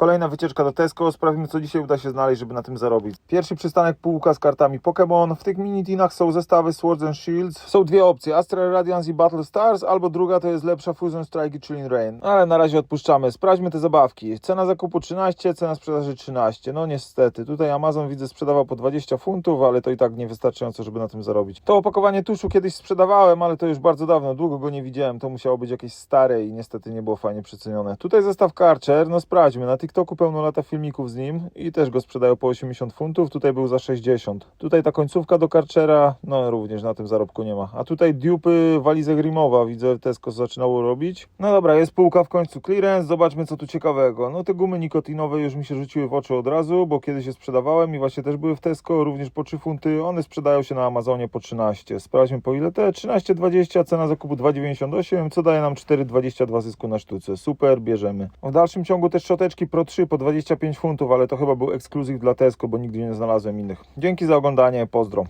Kolejna wycieczka do Tesco, sprawimy co dzisiaj uda się znaleźć, żeby na tym zarobić. Pierwszy przystanek półka z kartami Pokémon. W tych mini tinach są zestawy Swords and Shields. Są dwie opcje, Astral Radiance i Battle Stars, albo druga to jest lepsza Fusion Strike i Chilling Rain. Ale na razie odpuszczamy. Sprawdźmy te zabawki. Cena zakupu 13, cena sprzedaży 13. No niestety, tutaj Amazon widzę sprzedawał po 20 funtów, ale to i tak niewystarczająco, żeby na tym zarobić. To opakowanie tuszu kiedyś sprzedawałem, ale to już bardzo dawno, długo go nie widziałem. To musiało być jakieś stare i niestety nie było fajnie przecenione. Tutaj zestaw Karcher, no sprawdźmy. Na TikToku pełno lata filmików z nim i też go sprzedają po 80 funtów. Tutaj był za 60. Tutaj ta końcówka do Karchera, no również na tym zarobku nie ma. A tutaj dupy walizek Rimowa, widzę Tesco zaczynało robić. No dobra, jest półka w końcu clearance, zobaczmy co tu ciekawego. No te gumy nikotinowe już mi się rzuciły w oczy od razu, bo kiedyś je sprzedawałem i właśnie też były w Tesco, również po 3 funty. One sprzedają się na Amazonie po 13. Sprawdźmy po ile te 13,20, cena zakupu 2,98, co daje nam 4,22 zysku na sztuce. Super, bierzemy. W dalszym ciągu też szczoteczki Pro 3 po 25 funtów, ale to chyba był ekskluzyw dla Tesco, bo nigdy nie znalazłem innych. Dzięki za oglądanie, pozdro.